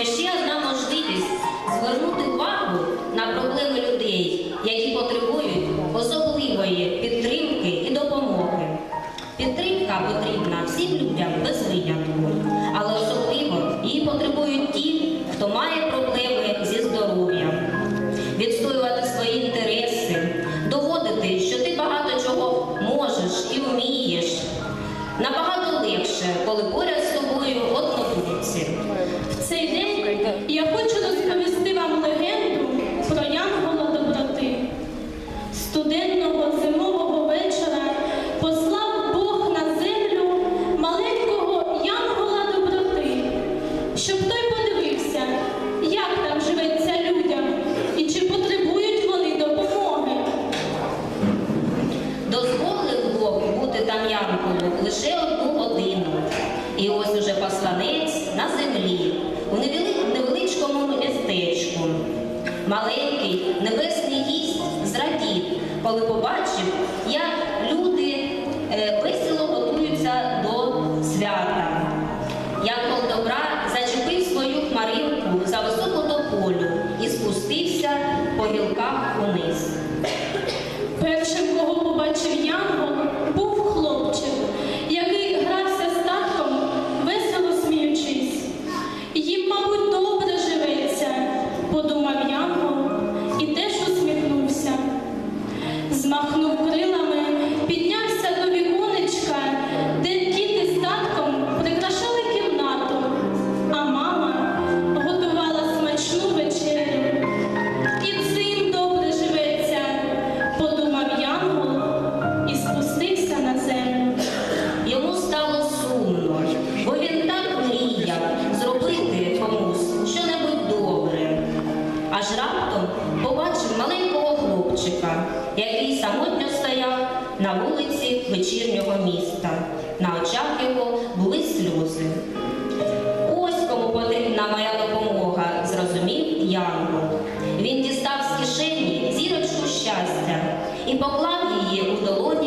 Це ще одна можливість звернути увагу на проблеми людей, які потребують особливої підтримки і допомоги. Підтримка потрібна всім людям без винятку, але особливо її потребують ті, хто має проблеми зі здоров'ям, відстоювати свої інтереси, доводити, що ти багато чого можеш і вмієш. свята. Янкол добра зачепив свою хмарівку за високу тополю і спустився по гілках униз. хлопчика, який самотньо стояв на вулиці вечірнього міста. На очах його були сльози. Ось кому потрібна моя допомога, зрозумів Янго. Він дістав з кишені зірочку щастя і поклав її у долоні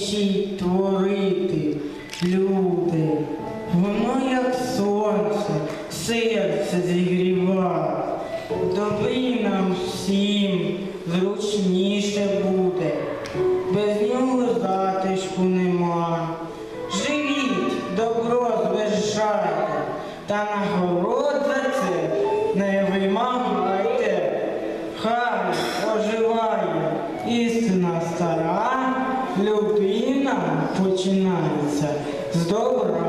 мерщій творити, люди, воно, як сонце, серце зігріває, доби нам всім зручно. починається з добра.